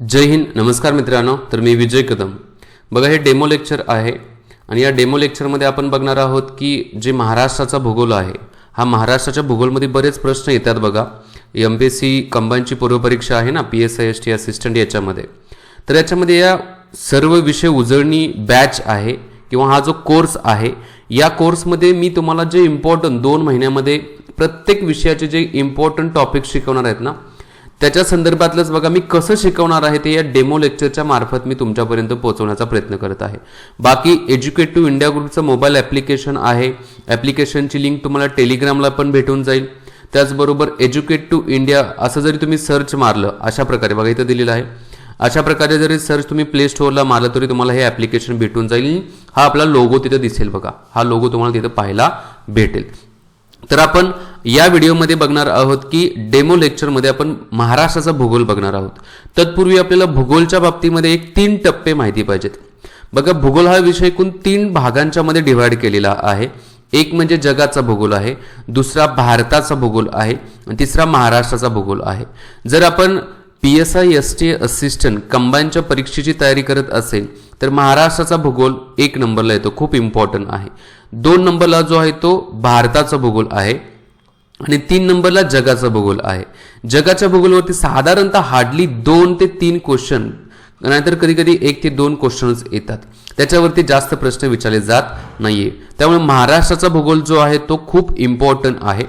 जय हिंद नमस्कार मित्रांनो तर मी विजय कदम. बघा हे डेमो लेक्चर आहे आणि या डेमो लेक्चरमध्ये आपण बघणार आहोत की जे महाराष्ट्राचा भूगोल आहे हा महाराष्ट्राच्या भूगोलमध्ये बरेच प्रश्न येतात बघा. एम पी एस सी कंबाईनची पूर्वपरीक्षा आहे ना P S I S T assistant याच्यामध्ये. तर याच्यामध्ये या सर्व विषय उजळणी बॅच आहे किंवा हा जो कोर्स आहे या कोर्समध्ये मी तुम्हाला जे इम्पॉर्टंट दोन महिन्यामध्ये प्रत्येक विषयाचे जे इम्पॉर्टंट टॉपिक शिकवणार आहेत ना त्याच्या संदर्भातलंच बघा मी कसं शिकवणार आहे ते या डेमो लेक्चरच्या मार्फत मी तुमच्यापर्यंत पोहोचवण्याचा प्रयत्न करत आहे. बाकी एज्युकेट टू इंडिया ग्रुपचं मोबाईल ॲप्लिकेशन आहे. ॲप्लिकेशनची लिंक तुम्हाला टेलिग्रामला पण भेटून जाईल. त्याचबरोबर एज्युकेट टू इंडिया असं जरी तुम्ही सर्च मारलं अशा प्रकारे बघा इथं दिलेलं आहे. अशा प्रकारे जरी सर्च तुम्ही प्ले स्टोअरला मारलं तरी तुम्हाला हे ॲप्लिकेशन भेटून जाईल. हा आपला लोगो तिथं दिसेल बघा. हा लोगो तुम्हाला तिथं पाहायला भेटेल. तर आपण या व्हिडिओमध्ये बघणार आहोत की डेमो लेक्चरमध्ये आपण महाराष्ट्राचा भूगोल बघणार आहोत. तत्पूर्वी आपल्याला भूगोलच्या बाबतीमध्ये एक तीन टप्पे माहिती पाहिजेत. बघा भूगोल हा विषय एकूण तीन भागांच्या मध्ये डिव्हाइड केलेला आहे. एक म्हणजे जगाचा भूगोल आहे दुसरा भारताचा भूगोल आहे आणि तिसरा महाराष्ट्राचा भूगोल आहे. जर आपण P S I S T assistant कंबाईनच्या परीक्षेची तयारी करत असेल तर महाराष्ट्राचा भूगोल एक नंबरला येतो खूप इम्पॉर्टंट आहे. दोन नंबरला जो आहे तो भारताचा भूगोल आहे. आणि तीन नंबरला जगाचा भूगोल आहे. जगाच्या भूगोलवरती साधारणतः हार्डली दोन ते तीन क्वेश्चन नाहीतर कधी कधी एक ते दोन क्वेश्चन्स येतात. त्याच्यावरती जास्त प्रश्न विचारले जात नाहीये. त्यामुळे महाराष्ट्राचा भूगोल जो आहे तो खूप इम्पॉर्टंट आहे.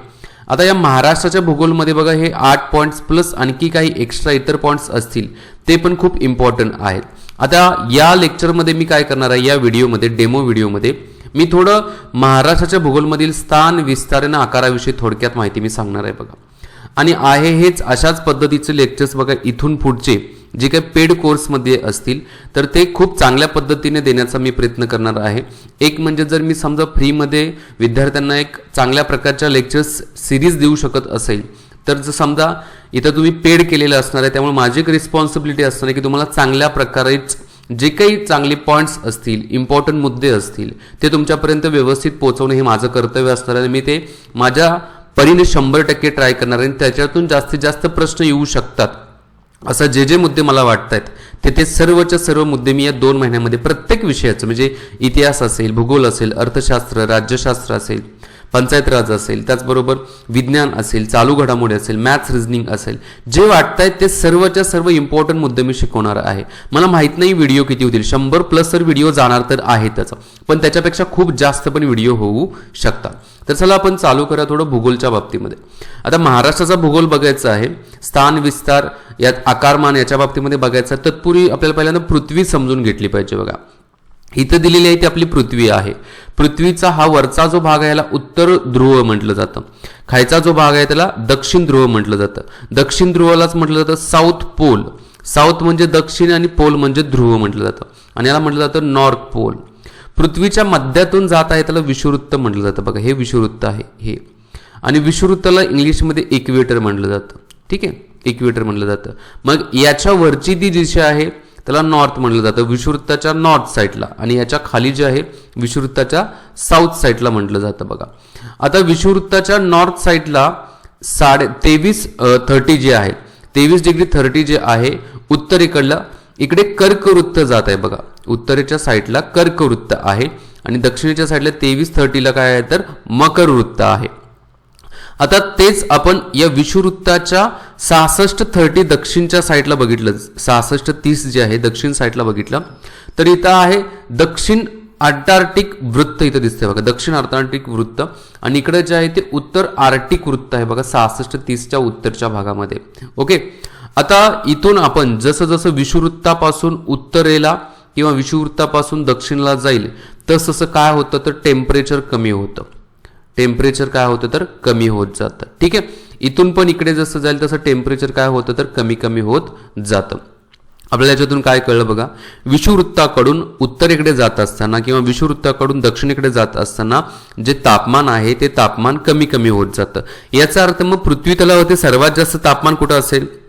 आता या महाराष्ट्राच्या भूगोलमध्ये बघा हे आठ पॉईंट्स प्लस आणखी काही एक्स्ट्रा इतर पॉईंट्स असतील ते पण खूप इम्पॉर्टंट आहेत. आता या लेक्चरमध्ये मी काय करणार आहे या व्हिडिओमध्ये डेमो व्हिडिओमध्ये मी थोडं महाराष्ट्राच्या भूगोलमधील स्थान विस्तारण आकाराविषयी थोडक्यात माहिती मी सांगणार आहे बघा. आणि आहे हेच अशाच पद्धतीचे लेक्चर्स बघा इथून पुढचे जे काही पेड कोर्समध्ये असतील तर ते खूप चांगल्या पद्धतीने देण्याचा मी प्रयत्न करणार आहे. एक म्हणजे जर मी समजा फ्रीमध्ये विद्यार्थ्यांना एक चांगल्या प्रकारच्या लेक्चर्स सिरीज देऊ शकत असेल तर जर समजा इथं तुम्ही पेड केलेलं असणार आहे त्यामुळे माझी एक रिस्पॉन्सिबिलिटी असणार आहे की तुम्हाला चांगल्या प्रकारेच जे काही चांगले पॉईंट्स असतील इम्पॉर्टंट मुद्दे असतील ते तुमच्यापर्यंत व्यवस्थित पोहोचवणं हे माझं कर्तव्य असणार आहे. मी ते माझ्या परीने शंभर टक्के ट्राय करणार आणि त्याच्यातून जास्तीत जास्त प्रश्न येऊ शकतात. असं जे जे मुद्दे मला वाटत आहेत ते ते सर्वच्या सर्व मुद्दे मी या दोन महिन्यामध्ये प्रत्येक विषयाचं म्हणजे इतिहास असेल भूगोल असेल अर्थशास्त्र राज्यशास्त्र असेल पंचायत राज असेल त्याचबरोबर विज्ञान असेल चालू घडामोडी असेल मॅथ्स रिझनिंग असेल जे वाटत आहेत ते सर्वच्या सर्व इम्पॉर्टंट मुद्दे मी शिकवणार आहे. मला माहीत नाही व्हिडिओ किती होतील. शंभर प्लस तर व्हिडिओ जाणार तर आहेतच. पण त्याच्यापेक्षा खूप जास्त पण व्हिडिओ होऊ शकतात. तर चला आपण चालू करा थोडं भूगोलच्या बाबतीमध्ये. आता महाराष्ट्राचा भूगोल बघायचा आहे. स्थान विस्तार यात आकारमान याच्या बाबतीमध्ये बघायचं तत्पूर्वी आपल्याला पहिल्यांदा पृथ्वी समजून घेतली पाहिजे बघा. इथं दिलेली आहे ती आपली पृथ्वी आहे. पृथ्वीचा हा वरचा जो भाग आहे याला उत्तर ध्रुव म्हटलं जातं. खायचा जो भाग आहे त्याला दक्षिण ध्रुव म्हटलं जातं. दक्षिण ध्रुवालाच म्हटलं जातं साऊथ पोल. साऊथ म्हणजे दक्षिण आणि पोल म्हणजे ध्रुव म्हटलं जातं. आणि याला म्हटलं जातं नॉर्थ पोल. पृथ्वीच्या मध्यातून जात आहे त्याला विषुवृत्त म्हटलं जातं. बघा हे विषुवृत्त आहे हे. आणि विषुवृत्ताला इंग्लिशमध्ये इक्वेटर म्हटलं जातं. ठीक आहे? इक्वेटर म्हटलं जातं. मग याच्या वरची ती दिशा आहे त्याला नॉर्थ म्हटलं जातं. विषुवृत्ताच्या नॉर्थ साईडला आणि याच्या खाली जे आहे विषुवृत्ताच्या साऊथ साईडला म्हटलं जातं बघा. आता विषुवृत्ताच्या नॉर्थ साईडला साडे तेवीस थर्टी जे आहे तेवीस डिग्री थर्टी जे आहे उत्तरेकडला इकडे कर्कवृत्त जात आहे बघा. उत्तरेच्या साईडला कर्कवृत्त आहे. आणि दक्षिणेच्या साईडला तेवीस थर्टीला काय आहे तर मकरवृत्त आहे. आता तेच आपण या विषुवृत्ताच्या सहासष्ट थर्टी दक्षिणच्या साईडला बघितलं. सहासष्ट तीस जे आहे दक्षिण साईडला बघितलं. तर इथं आहे दक्षिण अंटार्क्टिक वृत्त इथं दिसतंय बघा. दक्षिण अंटार्क्टिक वृत्त. आणि इकडे जे आहे ते उत्तर आर्टिक वृत्त आहे बघा सहासष्ट तीसच्या उत्तरच्या भागामध्ये. ओके? आता इथून आपण जसं जसं विषुवृत्तापासून उत्तरेला किंवा विषुवृत्तापासून दक्षिणला जाईल तसं तसं काय होतं तर टेम्परेचर कमी होतं. टेम्परेचर काय होतं तर कमी होत जातं. ठीक आहे? इथून पण इकडे जसं जाईल तसं टेम्परेचर काय होतं तर कमी कमी होत जातं. आपल्याला याच्यातून काय कळलं बघा? विषुवृत्ताकडून उत्तरेकडे जात असताना किंवा विषुवृत्ताकडून दक्षिणेकडे जात असताना जे तापमान आहे ते तापमान कमी कमी होत जातं. याचा अर्थ मग पृथ्वी तलावरती सर्वात जास्त तापमान कुठं असेल?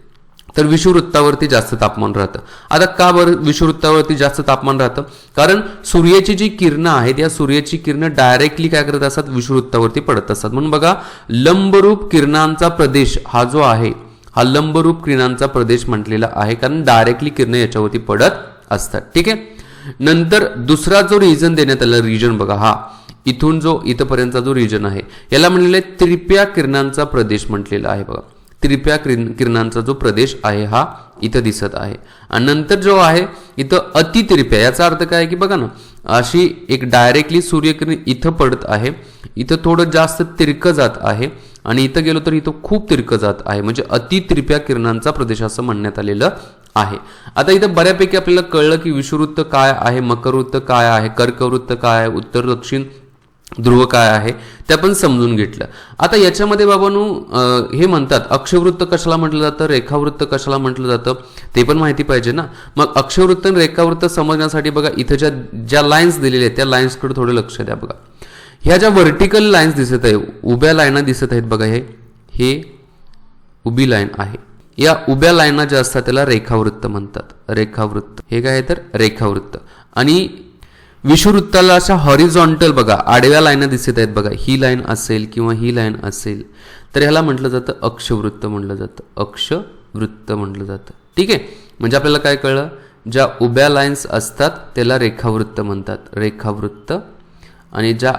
तर विषुववृत्तावरती जास्त तापमान राहतं. आता का बरं विषुववृत्तावरती जास्त तापमान राहतं? कारण सूर्याची जी किरणं आहेत या सूर्याची किरणं डायरेक्टली काय करत असतात? विषुववृत्तावरती पडत असतात. म्हणून बघा लंबरूप किरणांचा प्रदेश हा जो आहे हा लंबरूप किरणांचा प्रदेश म्हटलेला आहे. कारण डायरेक्टली किरणं याच्यावरती पडत असतात. ठीक आहे? नंतर दुसरा जो रिजन देण्यात आला रिजन बघा हा. इथून जो इथपर्यंतचा जो रिजन आहे याला म्हणलेलं आहे त्रिप्या किरणांचा प्रदेश म्हटलेला आहे बघा. त्रिप्या किरण किरणांचा जो प्रदेश आहे हा इथं दिसत आहे. आणि नंतर जो आहे इथं अतितिरप्या याचा अर्थ काय आहे की बघा ना अशी एक डायरेक्टली सूर्यकिरण इथं पडत आहे. इथं थोडं जास्त तिरकं जात आहे. आणि इथं गेलो तर इथं खूप तिरकं जात आहे. म्हणजे अतितिरप्या किरणांचा प्रदेश असं म्हणण्यात आलेलं आहे. आता इथं बऱ्यापैकी आपल्याला कळलं की विषुवृत्त काय आहे मकरवृत्त काय आहे कर्कवृत्त काय आहे उत्तर दक्षिण ध्रुव काय आहे ते आपण समजून घेतलं. आता याच्यामध्ये बाबांनो हे म्हणतात अक्षवृत्त कशाला म्हटलं जातं रेखावृत्त कशाला म्हटलं जातं ते पण माहिती पाहिजे ना. मग अक्षवृत्त आणि रेखावृत्त समजण्यासाठी बघा इथं ज्या ज्या लाईन्स दिलेल्या आहेत त्या लाईन्सकडे थोडं लक्ष द्या बघा. ह्या ज्या व्हर्टिकल लाईन्स दिसत आहे उभ्या लाईना दिसत आहेत बघा हे हे उभी लाईन आहे. या उभ्या लाईना ज्या असतात त्याला रेखावृत्त म्हणतात. रेखावृत्त. हे काय आहे तर? रेखावृत्त. आणि विषुवृत्ताला अशा हॉरिझॉन्टल बघा आडव्या लाईन दिसत आहेत बघा ही लाईन असेल किंवा ही लाईन असेल तर ह्याला म्हटलं जातं अक्षवृत्त म्हटलं जातं. अक्षवृत्त म्हटलं जातं. ठीक आहे? म्हणजे आपल्याला काय कळलं? ज्या उभ्या लाईन्स असतात त्याला रेखावृत्त म्हणतात. रेखावृत्त आणि ज्या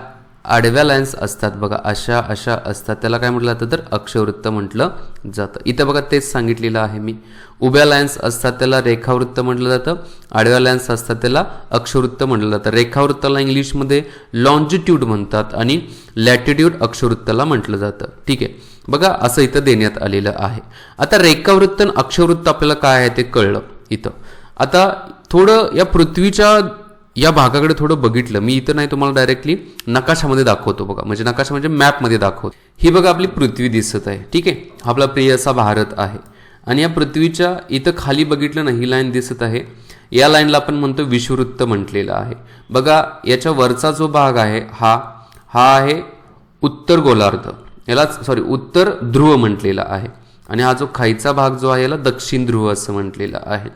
आडव्या लाईन्स असतात बघा अशा अशा असतात. त्याला काय म्हटलं जातं? तर अक्षवृत्त म्हटलं जातं. इथं बघा तेच सांगितलेलं आहे मी. उभ्या लाईन्स असतात त्याला रेखावृत्त म्हटलं जातं. आडव्या लाईन्स असतात त्याला अक्षवृत्त म्हटलं जातं. रेखावृत्ताला इंग्लिशमध्ये लॉन्जिट्यूड म्हणतात आणि लॅटिट्यूड अक्षवृत्ताला म्हटलं जातं. ठीक आहे? बघा असं इथं देण्यात आलेलं आहे. आता रेखावृत्त आणि अक्षवृत्त आपल्याला काय आहे ते कळलं इथं. आता थोडं या पृथ्वीच्या या भागाकडे थोडं बघितलं मी इथं नाही तुम्हाला डायरेक्टली नकाशामध्ये दाखवतो बघा. म्हणजे नकाशा म्हणजे मॅपमध्ये दाखवतो. ही बघा आपली पृथ्वी दिसत आहे ठीक आहे? हा आपला प्रिय असा भारत आहे. आणि या पृथ्वीच्या इथं खाली बघितलं ना ही लाईन दिसत आहे. या लाईनला आपण म्हणतो विषुवृत्त म्हटलेलं आहे. बघा याच्या वरचा जो भाग आहे हा हा आहे उत्तर गोलार्ध. याला सॉरी उत्तर ध्रुव म्हटलेला आहे. आणि हा जो खाईचा भाग जो आहे याला दक्षिण ध्रुव असं म्हटलेलं आहे.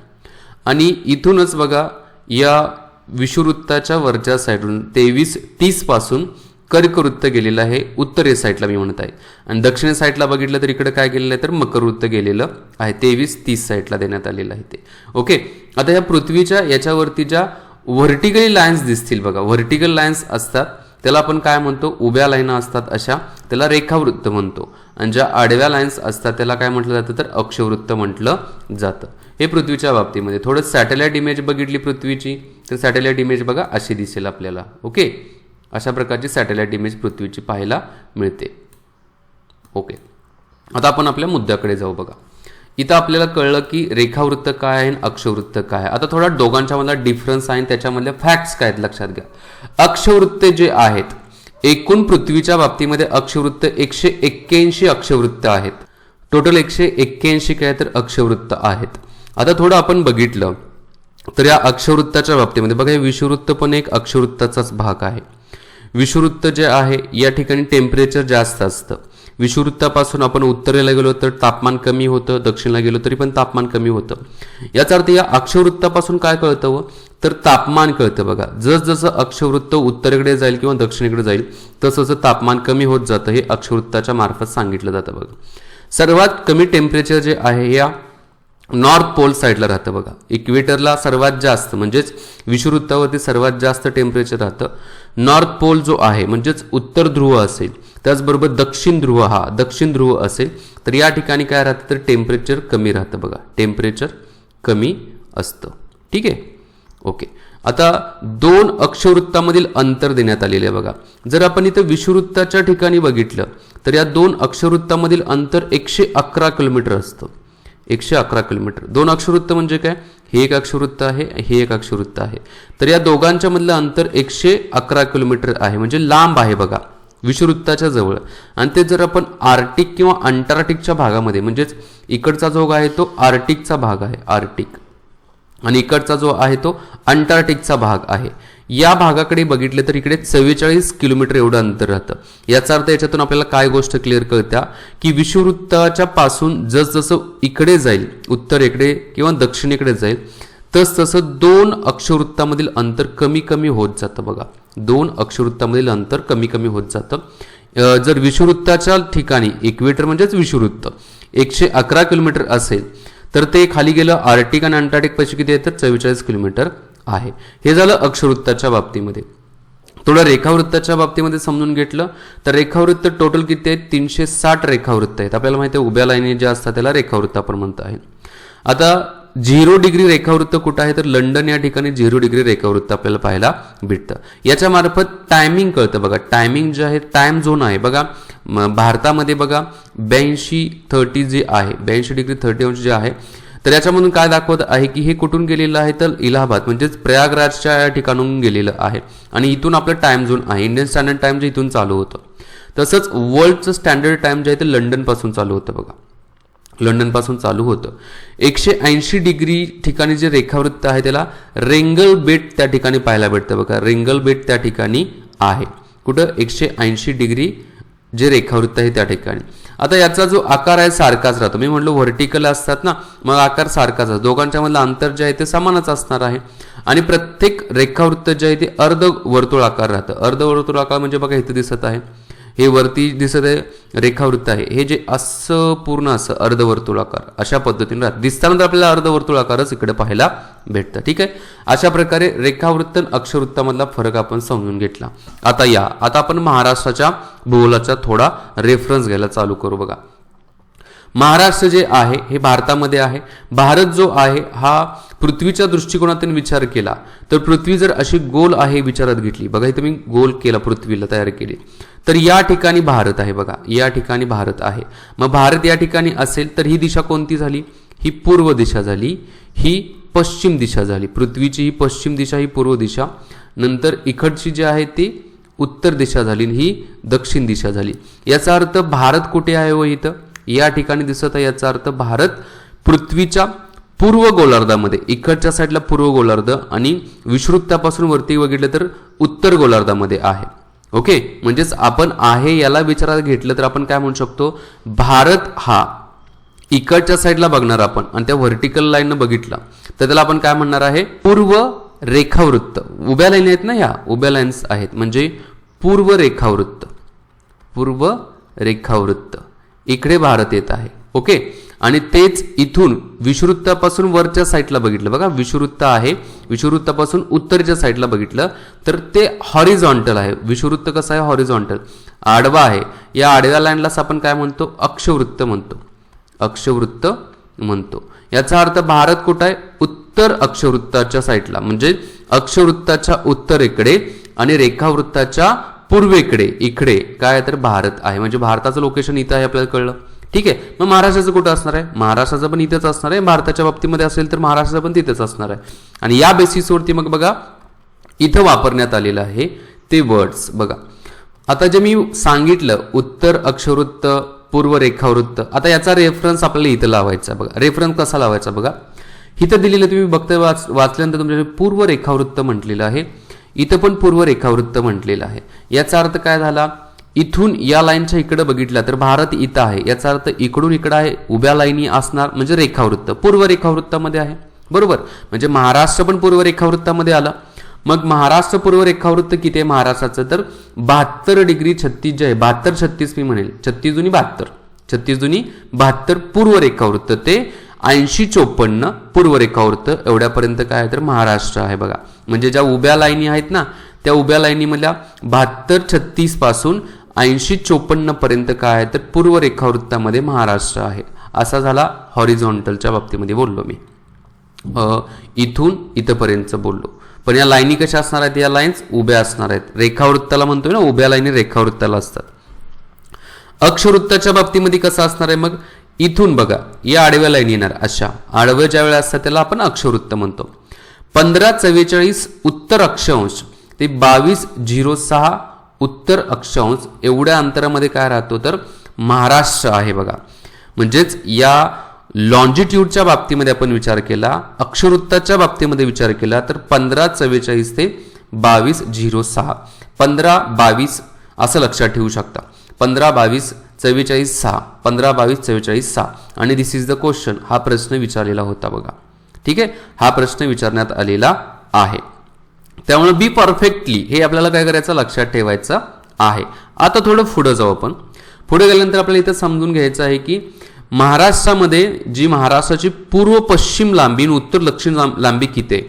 आणि इथूनच बघा या विषुवृत्ताच्या वरच्या साईडून तेवीस तीसपासून कर्कवृत्त गेलेलं आहे. उत्तरे साईडला मी म्हणत आहे. आणि दक्षिण साईडला बघितलं तर इकडं काय गेलेलं आहे तर मकरवृत्त गेलेलं आहे. तेवीस तीस साईडला देण्यात आलेलं आहे ते. ओके. आता या पृथ्वीच्या याच्यावरती ज्या व्हर्टिकली लाईन्स दिसतील बघा. व्हर्टिकल लाईन्स असतात. त्याला आपण काय म्हणतो? उभ्या लाईना असतात अशा. त्याला रेखावृत्त म्हणतो. आणि ज्या आडव्या लाईन्स असतात त्याला काय म्हटलं जातं? तर अक्षवृत्त म्हटलं जातं. हे पृथ्वीच्या बाबतीमध्ये. थोडं सॅटेलाईट इमेज बघितली पृथ्वीची. तर सॅटेलाईट इमेज बघा अशी दिसेल आपल्याला. ओके? अशा प्रकारची सॅटेलाईट इमेज पृथ्वीची पाहायला मिळते. ओके? आता आपण आपल्या मुद्द्याकडे जाऊ बघा. इथं आपल्याला कळलं की रेखावृत्त काय आहे आणि अक्षवृत्त काय आहे. आता थोडा दोघांच्या मधला डिफरन्स आहे आणि फॅक्ट्स काय आहेत लक्षात घ्या. अक्षवृत्त जे आहेत एकूण पृथ्वीच्या बाबतीमध्ये अक्षवृत्त एकशे एक्क्याऐंशी अक्षवृत्त आहेत. टोटल एकशे एक्क्याऐंशी काय तर अक्षवृत्त आहेत. आता थोडं आपण बघितलं. तर या अक्षवृत्ताच्या बाबतीमध्ये बघा हे विषुवृत्त पण एक अक्षवृत्ताचाच भाग आहे. विषुवृत्त जे आहे या ठिकाणी टेम्परेचर जास्त असतं. विषुवृत्तापासून आपण उत्तरेला गेलो तर तापमान कमी होतं दक्षिणला गेलो तरी पण तापमान कमी होतं. याचा अर्थ या अक्षवृत्तापासून काय कळतं व? तर तापमान कळतं बघा. जसजसं अक्षवृत्त उत्तरेकडे जाईल किंवा दक्षिणेकडे जाईल तसं तापमान कमी होत जातं हे अक्षवृत्ताच्या मार्फत सांगितलं जातं बघा. सर्वात कमी टेम्परेचर जे आहे या नॉर्थ पोल साईडला राहतं बघा. इक्वेटरला सर्वात जास्त म्हणजेच विषुवृत्तावरती सर्वात जास्त टेम्परेचर राहतं. नॉर्थ पोल जो आहे म्हणजेच उत्तर ध्रुव असेल त्याचबरोबर दक्षिण ध्रुव हा दक्षिण ध्रुव असेल तर या ठिकाणी काय राहतं तर टेम्परेचर कमी राहतं बघा. टेम्परेचर कमी असतं. ठीक आहे? ओके. आता दोन अक्षवृत्तामधील अंतर देण्यात आलेले आहे बघा. जर आपण इथं विषुवृत्ताच्या ठिकाणी बघितलं तर या दोन अक्षवृत्तामधील अंतर एकशे अकरा किलोमीटर असतं. एकशे अकरा किलोमीटर. दोन अक्षवृत्त म्हणजे काय? हे एक अक्षवृत्त आहे हे एक अक्षवृत्त आहे. तर या दोघांच्या मधलं अंतर एकशे अकरा किलोमीटर आहे. म्हणजे लांब आहे बघा विषुवृत्ताच्या जवळ. आणि ते जर आपण आर्टिक किंवा अंटार्क्टिकच्या भागामध्ये म्हणजेच इकडचा जो आहे तो आर्टिकचा भाग आहे आर्टिक. आणि इकडचा जो आहे तो अंटार्क्टिकचा भाग आहे. या भागाकडे बघितले तर इकडे चव्वेचाळीस किलोमीटर एवढं अंतर राहतं. याचा अर्थ याच्यातून आपल्याला काय गोष्ट क्लिअर कळत्या? की विषुववृत्ताच्या पासून जसजसं इकडे जाईल उत्तरेकडे किंवा दक्षिणेकडे जाईल तस तसं दोन अक्षवृत्तामधील अंतर कमी कमी होत जातं बघा. दोन अक्षवृत्तामधील अंतर कमी कमी होत जातं. जर विषुवृत्ताच्या ठिकाणी इक्वेटर म्हणजेच विषुववृत्त एकशे अकरा किलोमीटर असेल तर ते खाली गेलं आर्टिक आणि अंटार्टिक पैसे किती आहे तर चव्वेचाळीस किलोमीटर. आहे. हे झालं अक्षवृत्ताच्या बाबतीमध्ये. थोडं रेखावृत्ताच्या बाबतीमध्ये समजून घेतलं तर रेखावृत्त टोटल किती आहेत? तीनशे साठ रेखावृत्त आहेत. आपल्याला माहिती आहे उभ्या लाईनी जे असतात त्याला रेखावृत्त आपण म्हणतो आहे. आता झिरो डिग्री रेखावृत्त कुठं आहे? तर लंडन या ठिकाणी झिरो डिग्री रेखावृत्त आपल्याला पाहायला भेटतं. याच्या मार्फत टायमिंग कळतं बघा. टायमिंग जे आहे टाइम झोन आहे. बघा भारतामध्ये बघा ब्याऐंशी थर्टी जे आहे ब्याऐंशी डिग्री थर्टी अंश जे आहे तर याच्यामधून काय दाखवत आहे की हे कुठून गेलेलं आहे? तर इलाहाबाद म्हणजेच प्रयागराजच्या या ठिकाणून गेलेलं आहे. आणि इथून आपलं टाइम झोन आहे. इंडियन स्टँडर्ड टाइम जे इथून चालू होतं. तसंच वर्ल्डचं स्टँडर्ड टाइम जे आहे ते लंडनपासून चालू होतं बघा. लंडनपासून चालू होतं. एकशे ऐंशी डिग्री ठिकाणी जे रेखावृत्त आहे त्याला रेंगल बेट त्या ठिकाणी पाहायला भेटतं बघा. रेंगल बेट त्या ठिकाणी आहे. कुठं? एकशे ऐंशी डिग्री जे रेखावृत्त आहे त्या ठिकाणी. आता याचा जो आकार आहे सारखाच राहतो. मी म्हटलो व्हर्टिकल असतात ना मग आकार सारखाच असतो. दोघांच्या मधलं अंतर जे आहे ते समानच असणार आहे. आणि प्रत्येक रेखावृत्त जे आहे ते अर्ध वर्तुळाकार राहतं. अर्ध वर्तुळाकार म्हणजे बघा इथं दिसत आहे. हे वरती दिसत आहे रेखावृत्त आहे. हे जे असं पूर्ण असं अर्धवर्तुळाकार अशा पद्धतीने राहतं. दिसताना तर आपल्याला अर्धवर्तुळाकारच इकडे पाहायला भेटतं. ठीक आहे? अशा प्रकारे रेखावृत्त आणि अक्षवृत्तामधला फरक आपण समजून घेतला. आता या. आता आपण महाराष्ट्राच्या भूगोलाचा थोडा रेफरन्स घ्यायला चालू करू बघा. महाराष्ट्र जे आहे हे भारतामध्ये आहे. भारत जो आहे हा पृथ्वीच्या दृष्टिकोनातून विचार केला तर पृथ्वी जर अशी गोल आहे विचारात घेतली. बघा इथं मी गोल केला पृथ्वीला तयार केली. तर या ठिकाणी भारत आहे बघा या ठिकाणी भारत आहे. मग भारत या ठिकाणी असेल तर ही दिशा कोणती झाली? ही पूर्व दिशा झाली ही पश्चिम दिशा झाली. पृथ्वीची ही पश्चिम दिशा ही पूर्व दिशा. नंतर इकडची जी आहे ती उत्तर दिशा झाली आणि ही दक्षिण दिशा झाली. याचा अर्थ भारत कुठे आहे व इथं? या ठिकाणी दिसत आहे याचा अर्थ भारत पृथ्वीच्या पूर्व गोलार्धामध्ये इकडच्या साईडला पूर्व गोलार्ध आणि विषुवृत्तापासून वरती बघितलं तर उत्तर गोलार्धामध्ये आहे. ओके म्हणजेच आपण आहे याला विचारात घेतलं तर आपण काय म्हणू शकतो? भारत हा इकडच्या साईडला बघणार आपण आणि त्या व्हर्टिकल लाईननं बघितलं. तर त्याला आपण काय म्हणणार आहे? पूर्व रेखावृत्त. उभ्या लाईन आहेत ना ह्या? उभ्या लाईन्स आहेत. म्हणजे पूर्व रेखावृत्त. पूर्व रेखावृत्त. इकडे भारत येत आहे. ओके? आणि तेच इथून विषुवृत्तापासून वरच्या साईडला बघितलं. बघा विषुवृत्त आहे विषुवृत्तापासून उत्तरच्या साईडला बघितलं तर ते हॉरिझॉन्टल आहे. विषुवृत्त कसं आहे? हॉरिझॉन्टल. आडवा आहे. या आडव्या लाईनलाच आपण काय म्हणतो? अक्षवृत्त म्हणतो. अक्षवृत्त म्हणतो. याचा अर्थ भारत कुठं आहे? उत्तर अक्षवृत्ताच्या साईडला म्हणजे अक्षवृत्ताच्या उत्तरेकडे आणि रेखावृत्ताच्या पूर्वेकडे इकडे. काय तर? भारत आहे. म्हणजे भारताचं लोकेशन इथं आहे आपल्याला कळलं? ठीक आहे. मग महाराष्ट्राचं कुठं असणार आहे? महाराष्ट्राचं पण इथेच असणार आहे. भारताच्या बाबतीमध्ये असेल तर महाराष्ट्राचं पण तिथेच असणार आहे. आणि या बेसिसवरती मग बघा इथं वापरण्यात आलेलं आहे ते वर्ड्स बघा. आता जे मी सांगितलं उत्तर अक्षवृत्त पूर्व रेखावृत्त आता याचा रेफरन्स आपल्याला इथं लावायचा बघा. रेफरन्स कसा लावायचा बघा? इथं दिलेलं तुम्ही बघता वाच वाचल्यानंतर तुमच्या पूर्व रेखावृत्त म्हटलेलं आहे. इथं पण पूर्व रेखावृत्त म्हटलेलं आहे. याचा अर्थ काय झाला? इथून या लाईनच्या इकडे बघितलं तर भारत इथं आहे. याचा अर्थ इकडून इकडं आहे उभ्या लाईनी असणार म्हणजे रेखावृत्त. पूर्व रेखावृत्तामध्ये आहे. बरोबर? म्हणजे महाराष्ट्र पण पूर्व रेखावृत्तामध्ये आलं. मग महाराष्ट्र पूर्व रेखावृत्त किती आहे महाराष्ट्राचं? तर बहात्तर डिग्री छत्तीस जे आहे बहात्तर छत्तीस मी म्हणेल. छत्तीस जुनी बहात्तर. छत्तीस जुनी बहात्तर पूर्व रेखावृत्त. ते ऐंशी चोपन्न पूर्व रेखावृत्त. एवढ्यापर्यंत काय आहे तर महाराष्ट्र आहे बघा. म्हणजे ज्या उभ्या लाईनी आहेत ना त्या उभ्या लाईनीमधल्या बहात्तर छत्तीसपासून ऐंशी चोपन्न पर्यंत काय आहे? तर पूर्व रेखावृत्तामध्ये महाराष्ट्र आहे. असा झाला हॉरिझॉन्टलच्या बाबतीमध्ये बोललो मी. इथून इथंपर्यंत बोललो. पण या लाईनी कशा असणार आहेत? या लाईन्स उभ्या असणार आहेत. रेखावृत्ताला म्हणतोय ना उभ्या लाईनी रेखावृत्ताला असतात. अक्षवृत्ताच्या बाबतीमध्ये कसं असणार आहे मग? इथून बघा या आडव्या लाईन येणार अशा. आडव्या ज्या वेळेला असतात त्याला आपण अक्षवृत्त म्हणतो. पंधरा चव्वेचाळीस उत्तर अक्षांश ते बावीस झिरो सहा उत्तर अक्षांश एवढ्या अंतरामध्ये काय राहतो तर महाराष्ट्र आहे बघा. म्हणजेच या लॉन्जिट्यूडच्या बाबतीमध्ये आपण विचार केला अक्षरवृत्ताच्या बाबतीमध्ये विचार केला तर पंधरा चव्वेचाळीस ते बावीस झिरो सहा. पंधरा बावीस असं लक्षात ठेवू शकता. पंधरा बावीस चव्वेचाळीस सहा. पंधरा बावीस चव्वेचाळीस सहा. आणि दिस इज द क्वेश्चन हा प्रश्न विचारलेला होता बघा. ठीक आहे? हा प्रश्न विचारण्यात आलेला आहे. त्यामुळे बी परफेक्टली हे आपल्याला काय करायचं? लक्षात ठेवायचं आहे. आता थोडं पुढं जाऊ आपण. पुढे गेल्यानंतर आपल्याला इथं समजून घ्यायचं आहे की महाराष्ट्रामध्ये जी महाराष्ट्राची पूर्व पश्चिम लांबी आणि उत्तर दक्षिण लांबी किती आहे?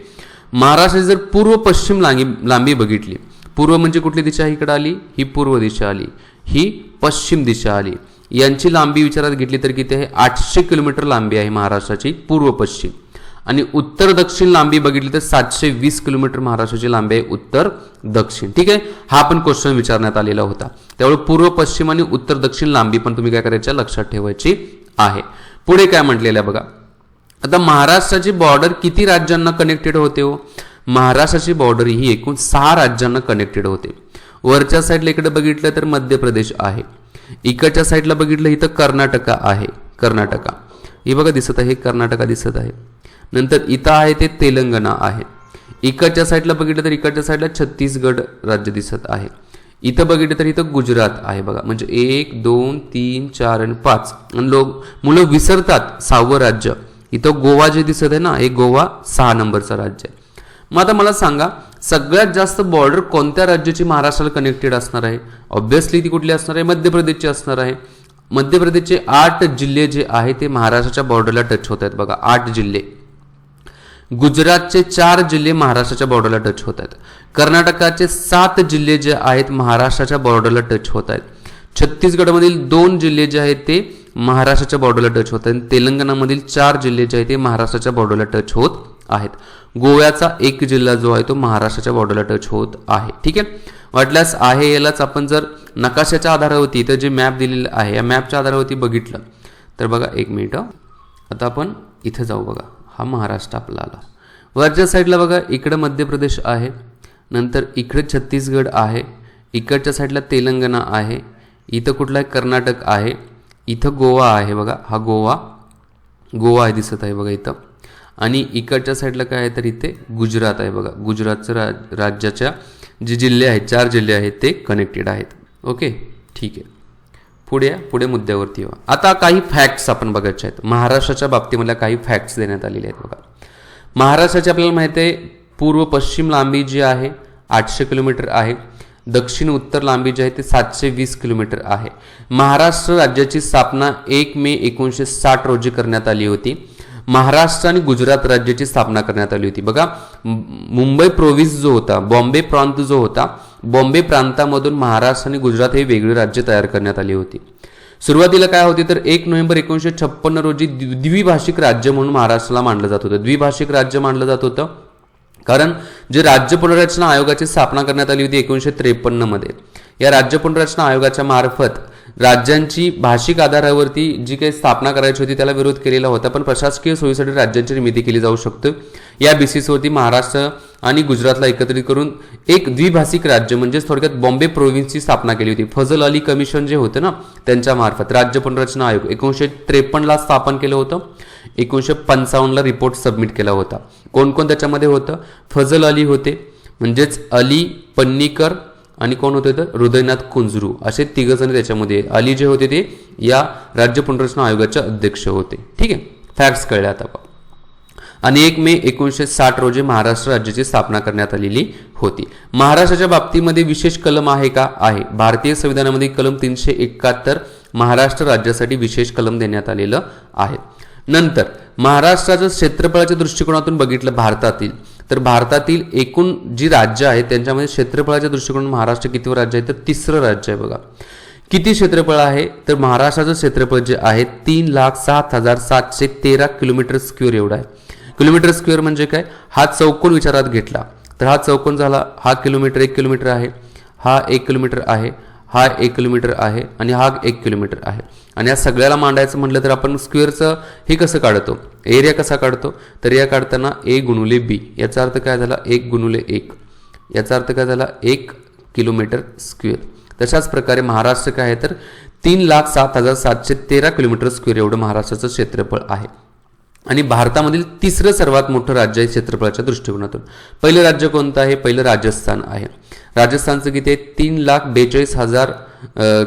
महाराष्ट्राची जर पूर्व पश्चिम लांबी लांबी बघितली पूर्व म्हणजे कुठली दिशा इकडे आली? ही पूर्व दिशा आली. ही पश्चिम दिशा आली. यांची लांबी विचारात घेतली तर किती आहे? आठशे किलोमीटर लांबी आहे महाराष्ट्राची पूर्व पश्चिम. आणि उत्तर दक्षिण लांबी बघितली तर सातशे वीस किलोमीटर महाराष्ट्राची लांबी आहे उत्तर दक्षिण. ठीक आहे? हा पण क्वेश्चन विचारण्यात आलेला होता. त्यामुळे पूर्व पश्चिम आणि उत्तर दक्षिण लांबी पण तुम्ही काय करायच्या? लक्षात ठेवायची आहे. पुढे काय म्हटलेलं आहे बघा. आता महाराष्ट्राची बॉर्डर किती राज्यांना कनेक्टेड होते हो? महाराष्ट्राची बॉर्डर ही एकूण सहा राज्यांना कनेक्टेड होते. वरच्या साईडला इकडे बघितलं तर मध्य प्रदेश आहे. इकडच्या साईडला बघितलं इथं कर्नाटका आहे. कर्नाटका. हे बघा दिसत आहे कर्नाटका दिसत आहे. नंतर इथं आहे ते तेलंगणा आहे. इकडच्या साईडला बघितलं तर इकडच्या साईडला छत्तीसगड राज्य दिसत आहे. इथं बघितलं तर इथं गुजरात आहे बघा. म्हणजे एक दोन तीन चार आणि पाच. आणि लोक मुलं विसरतात सहावं राज्य. इथं गोवा जे दिसत आहे ना हे गोवा सहा नंबरचं राज्य आहे. मग आता मला सांगा सगळ्यात जास्त बॉर्डर कोणत्या राज्याची महाराष्ट्राला कनेक्टेड असणार आहे? ऑब्व्हियसली ती कुठली असणार आहे? मध्य प्रदेशची असणार आहे. मध्य प्रदेशचे आठ जिल्हे जे आहे ते महाराष्ट्राच्या बॉर्डरला टच होत आहेत. बघा आठ जिल्हे. गुजरातचे चार जिल्हे महाराष्ट्राच्या बॉर्डरला टच होत आहेत. कर्नाटकाचे सात जिल्हे जे आहेत महाराष्ट्राच्या बॉर्डरला टच होत आहेत. छत्तीसगडमधील दोन जिल्हे जे आहेत ते महाराष्ट्राच्या बॉर्डरला टच होत आहेत. तेलंगणामधील चार जिल्हे जे आहेत ते महाराष्ट्राच्या बॉर्डरला टच होत आहेत. गोव्याचा एक जिल्हा जो आहे तो महाराष्ट्राच्या बॉर्डरला टच होत आहे. ठीक आहे? वाटल्यास आहे यालाच आपण जर नकाशाच्या आधारावरती इथं जे मॅप दिलेलं आहे या मॅपच्या आधारावरती बघितलं तर बघा एक मिनिटं आता आपण इथं जाऊ बघा. हा महाराष्ट्र आपला आला. वरच्या साईडला बघा इकडं मध्य प्रदेश आहे नंतर इकडे छत्तीसगड आहे इकडच्या साईडला तेलंगणा आहे इथं कुठला कर्नाटक आहे इथं गोवा आहे बघा. हा गोवा गोवा आहे दिसत आहे बघा इथं. आणि इकडच्या साईडला काय आहे तर इथे गुजरात आहे बघा. गुजरातचं रा राज्याच्या जे जिल्हे आहेत चार जिल्हे आहेत ते कनेक्टेड आहेत. ओके ठीक आहे. पुढे या, पुढे मुद्द्यावरती येऊ. आता काही फॅक्ट्स आपण बघायचे आहेत. महाराष्ट्राच्या बाबतीमधल्या काही फॅक्ट्स देण्यात आलेले आहेत बघा. महाराष्ट्राची आपल्याला माहिती आहे पूर्व पश्चिम लांबी जी आहे आठशे किलोमीटर आहे. दक्षिण उत्तर लांबी जी आहे ते सातशे वीस किलोमीटर आहे. महाराष्ट्र राज्याची स्थापना एक मे एकोणीसशे साठ रोजी करण्यात आली होती. महाराष्ट्र आणि गुजरात राज्याची स्थापना करण्यात आली होती. बघा मुंबई प्रोव्हिन्स जो होता बॉम्बे प्रांत जो होता बॉम्बे प्रांतामधून महाराष्ट्र आणि गुजरात हे वेगळे राज्य तयार करण्यात आली होती. सुरुवातीला काय होते तर एक नोव्हेंबर एकोणीसशे छप्पन्न रोजी द्वि- द्विभाषिक राज्य म्हणून महाराष्ट्राला मानलं जात होतं. द्विभाषिक राज्य मानलं जात होतं. कारण जे राज्य पुनर्रचना आयोगाची स्थापना करण्यात आली होती एकोणीसशे त्रेपन्नमध्ये या राज्य पुनर्रचना आयोगाच्या मार्फत राज्यांची भाषिक आधारावरती जी काही स्थापना करायची होती त्याला विरोध केलेला होता पण प्रशासकीय सोयीसाठी राज्यांची निर्मिती केली जाऊ शकते. या बेसिसवरती महाराष्ट्र आणि गुजरातला एकत्रित करून एक द्विभाषिक राज्य म्हणजेच थोडक्यात बॉम्बे प्रोव्हिन्सची स्थापना केली होती. फजल अली कमिशन जे होतं ना त्यांच्या मार्फत राज्य पुनर्रचना आयोग एकोणीसशे त्रेपन्नला स्थापन केलं होतं. एकोणीसशे पंचावन्नला रिपोर्ट सबमिट केला होता. कोण कोण त्याच्यामध्ये होतं? फजल अली होते. म्हणजेच अली पन्नीकर आणि कोण होते तर? हृदयनाथ कुंजरू. असे तिघ जण त्याच्यामध्ये अली जे होते ते या राज्य पुनर्रचना आयोगाचे अध्यक्ष होते. ठीक आहे? फॅक्ट्स कळल्या आता बघा. आणि एक मे एकोणीसशे साठ रोजी महाराष्ट्र राज्याची स्थापना करण्यात आलेली होती. महाराष्ट्राच्या बाबतीमध्ये विशेष कलम आहे का? आहे. भारतीय संविधानामध्ये कलम तीनशे एकाहत्तर महाराष्ट्र राज्यासाठी विशेष कलम देण्यात आलेलं आहे. नंतर महाराष्ट्राचं क्षेत्रफळाच्या दृष्टिकोनातून बघितलं भारतातील तर भारतातील एकूण जी राज्य आहेत त्यांच्यामध्ये क्षेत्रफळाच्या दृष्टिकोनातून महाराष्ट्र किती राज्य आहे? तर तिसरं राज्य आहे बघा. किती क्षेत्रफळ आहे? तर महाराष्ट्राचं क्षेत्रफळ जे आहे तीन लाख सात हजार सातशे तेरा किलोमीटर स्क्वेअर एवढा आहे. किलोमीटर स्क्वेअर म्हणजे काय? हा चौकोन विचारात घेतला. तर हा चौकोन झाला हा किलोमीटर एक किलोमीटर आहे हा एक किलोमीटर आहे हा एक किलोमीटर आहे आणि हा एक किलोमीटर आहे. आणि या सगळ्याला मांडायचं म्हटलं तर आपण स्क्वेअरचं हे कसं काढतो? एरिया कसा काढतो? तर या काढताना ए गुणुले बी. याचा अर्थ काय झाला? एक गुणुले एक. याचा अर्थ काय झाला? एक किलोमीटर स्क्वेअर. तशाच प्रकारे महाराष्ट्र काय आहे तर? तीन लाख सात हजार सातशे तेरा किलोमीटर स्क्वेअर एवढं महाराष्ट्राचं क्षेत्रफळ आहे. आणि भारतामधील तिसरं सर्वात मोठं राज्य आहे क्षेत्रफळाच्या दृष्टिकोनातून. पहिलं राज्य कोणतं आहे? पहिलं राजस्थान आहे. राजस्थानचं किती आहे? तीन लाख बेचाळीस हजार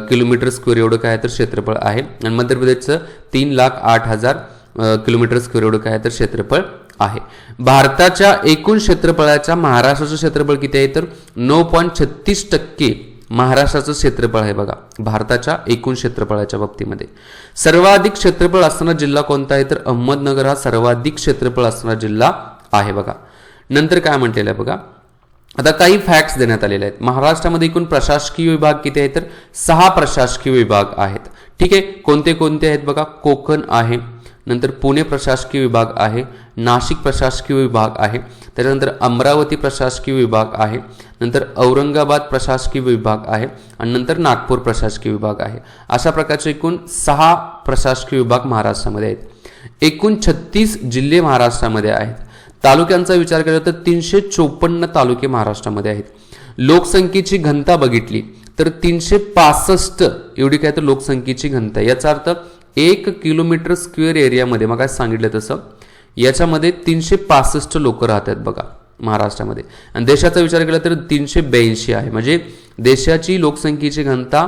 किलोमीटर स्क्वेअर एवढं काय तर क्षेत्रफळ आहे. आणि मध्य प्रदेशचं तीन लाख आठ हजार किलोमीटर स्क्वेअर एवढं काय आहे तर क्षेत्रफळ आहे. भारताच्या एकूण क्षेत्रफळाच्या महाराष्ट्राचं क्षेत्रफळ किती आहे? तर नऊ पॉईंट छत्तीस टक्के महाराष्ट्राचं क्षेत्रफळ आहे बघा. भारताच्या एकूण क्षेत्रफळाच्या बाबतीमध्ये. सर्वाधिक क्षेत्रफळ असणारा जिल्हा कोणता आहे? तर अहमदनगर हा सर्वाधिक क्षेत्रफळ असणारा जिल्हा आहे बघा. नंतर काय म्हटलेलं आहे बघा? आता काही फॅक्ट्स देण्यात आलेले आहेत. महाराष्ट्रामध्ये एकूण प्रशासकीय विभाग किती आहेत? तर सहा प्रशासकीय विभाग आहेत. ठीक आहे? कोणते कोणते आहेत बघा? कोकण आहे. नंतर पुणे प्रशासकीय विभाग आहे नाशिक प्रशासकीय विभाग आहे त्याच्यानंतर अमरावती प्रशासकीय विभाग आहे नंतर औरंगाबाद प्रशासकीय विभाग आहे आणि नंतर नागपूर प्रशासकीय विभाग आहे. अशा प्रकारचे एकूण सहा प्रशासकीय विभाग महाराष्ट्रामध्ये आहेत. एकूण छत्तीस जिल्हे महाराष्ट्रामध्ये आहेत. तालुक्यांचा विचार केला तर तीनशे चोपन्न तालुके महाराष्ट्रामध्ये आहेत. लोकसंख्येची घनता बघितली तर तीनशे पासष्ट एवढी काय तर लोकसंख्येची घनता याचा अर्थ एक किलोमीटर स्क्वेअर एरियामध्ये मग काय सांगितलं तसं? याच्यामध्ये तीनशे पासष्ट लोक राहतात बघा महाराष्ट्रामध्ये. आणि देशाचा विचार केला तर तीनशे ब्याऐंशी आहे. म्हणजे देशाची लोकसंख्येची घनता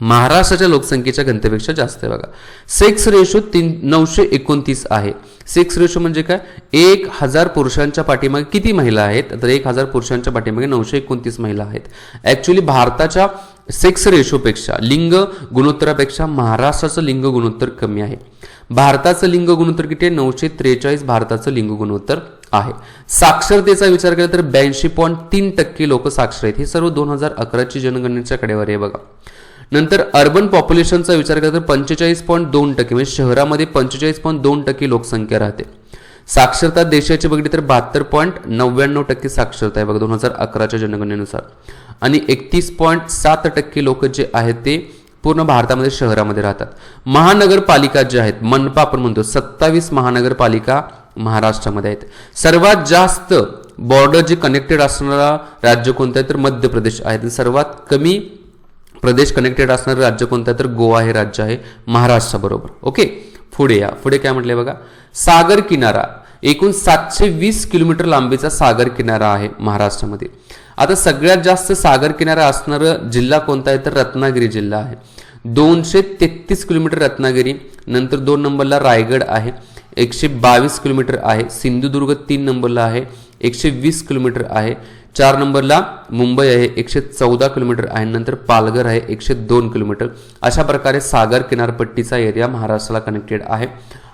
महाराष्ट्राच्या लोकसंख्येच्या घनतेपेक्षा जास्त आहे बघा. सेक्स रेशो तीन नऊशे एकोणतीस आहे. सेक्स रेशो म्हणजे काय? एक हजार पुरुषांच्या पाठीमागे किती महिला आहेत? तर एक हजार पुरुषांच्या पाठीमागे नऊशे एकोणतीस महिला आहेत. ॲक्च्युली भारताच्या सेक्स रेशोपेक्षा लिंग गुणोत्तरापेक्षा महाराष्ट्राचं लिंग गुणोत्तर कमी आहे. भारताचं लिंग गुणोत्तर किती आहे? नऊशे त्रेचाळीस भारताचं लिंग गुणोत्तर आहे. साक्षरतेचा विचार केला तर ब्याऐंशी पॉईंट तीन टक्के लोक साक्षर आहेत. हे सर्व दोन हजार अकराची जनगणनेच्या कडेवर आहे बघा. नंतर अर्बन पॉप्युलेशनचा विचार केला तर पंचेचाळीस पॉईंट दोन टक्के म्हणजे शहरामध्ये पंचेचाळीस पॉईंट दोन टक्के लोकसंख्या राहते. साक्षरता देशाची बघितली तर बहात्तर पॉईंट नव्याण्णव टक्के साक्षरता आहे बघा दोन हजार अकराच्या जनगणनेनुसार. आणि एकतीस पॉईंट सात टक्के लोक जे आहेत ते पूर्ण भारतामध्ये शहरामध्ये राहतात. महानगरपालिका जे आहेत मनपा आपण म्हणतो सत्तावीस महानगरपालिका महाराष्ट्रामध्ये आहेत. सर्वात जास्त बॉर्डर जे कनेक्टेड असणारा राज्य कोणतं आहे तर मध्य प्रदेश आहे सर्वात कमी प्रदेश कनेक्टेड असणारं राज्य कोणतं आहे? तर गोवा हे राज्य आहे महाराष्ट्राबरोबर ओके पुढे या. पुढे काय म्हटलंय बघा? सागर किनारा. एकूण सातशे वीस किलोमीटर लांबीचा सागर किनारा आहे महाराष्ट्रामध्ये. आता सगळ्यात जास्त सागर किनारा असणारं जिल्हा कोणता आहे? तर रत्नागिरी जिल्हा आहे. दोनशे तेहतीस किलोमीटर रत्नागिरी नंतर दोन नंबरला रायगड आहे. एकशे बावीस किलोमीटर आहे. सिंधुदुर्ग तीन नंबरला आहे. एकशे वीस किलोमीटर आहे. चार नंबरला मुंबई आहे एकशे चौदा किलोमीटर आहे. नंतर पालघर आहे एकशे दोन किलोमीटर. अशा प्रकारे सागर किनारपट्टीचा एरिया महाराष्ट्राला कनेक्टेड आहे.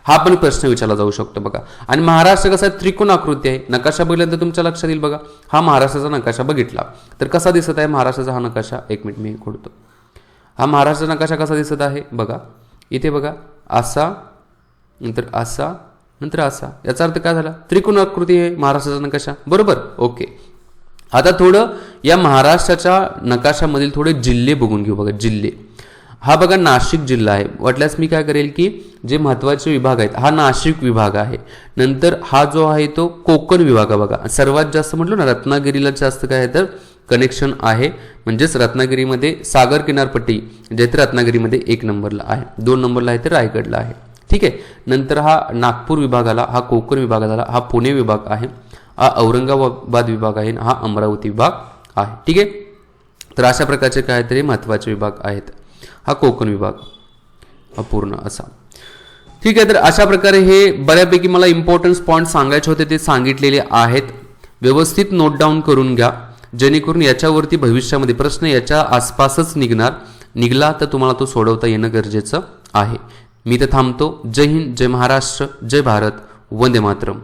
हा पण प्रश्न विचारला जाऊ शकतो बघा. आणि महाराष्ट्र कसा आहे त्रिकोण आकृती आहे? नकाशा बघितल्यानंतर तुमच्या लक्षात येईल बघा. हा महाराष्ट्राचा नकाशा बघितला. तर कसा दिसत आहे महाराष्ट्राचा हा नकाशा? एक मिनिट मी खोडतो. हा महाराष्ट्राचा नकाशा कसा दिसत आहे? बघा. इथे बघा. असा नंतर असा नंतर असा. याचा अर्थ काय झाला? त्रिकोण आकृती आहे महाराष्ट्राचा नकाशा. बरोबर? ओके. आता थोडं या महाराष्ट्राच्या नकाशामधील थोडे जिल्हे बघून घेऊ बघा जिल्हे. हा बघा नाशिक जिल्हा आहे. वाटल्यास मी काय करेल की जे महत्त्वाचे विभाग आहेत हा नाशिक विभाग आहे. नंतर हा जो आहे तो कोकण विभाग बघा. सर्वात जास्त म्हटलं ना रत्नागिरीला जास्त काय आहे तर कनेक्शन आहे. म्हणजेच रत्नागिरीमध्ये सागर किनारपट्टी जे तर रत्नागिरीमध्ये एक नंबरला आहे. दोन नंबरला आहे तर रायगडला आहे. ठीक आहे. नंतर हा नागपूर विभाग आला हा कोकण विभाग झाला हा पुणे विभाग आहे हा औरंगाबाद विभाग आहे हा अमरावती विभाग आहे. ठीक आहे? तर अशा प्रकारचे काहीतरी महत्त्वाचे विभाग आहेत. हा कोकण विभाग पूर्ण असा. ठीक आहे तर अशा प्रकारे हे बऱ्यापैकी मला इम्पॉर्टन्स पॉईंट सांगायचे होते ते सांगितलेले आहेत. व्यवस्थित नोट डाऊन करून घ्या. जेणेकरून याच्यावरती भविष्यामध्ये प्रश्न याच्या आसपासच निघणार. निघला तर तुम्हाला तो सोडवता येणं गरजेचं आहे. मी तर थांबतो. जय हिंद जय महाराष्ट्र जय भारत. वंदे मातरम.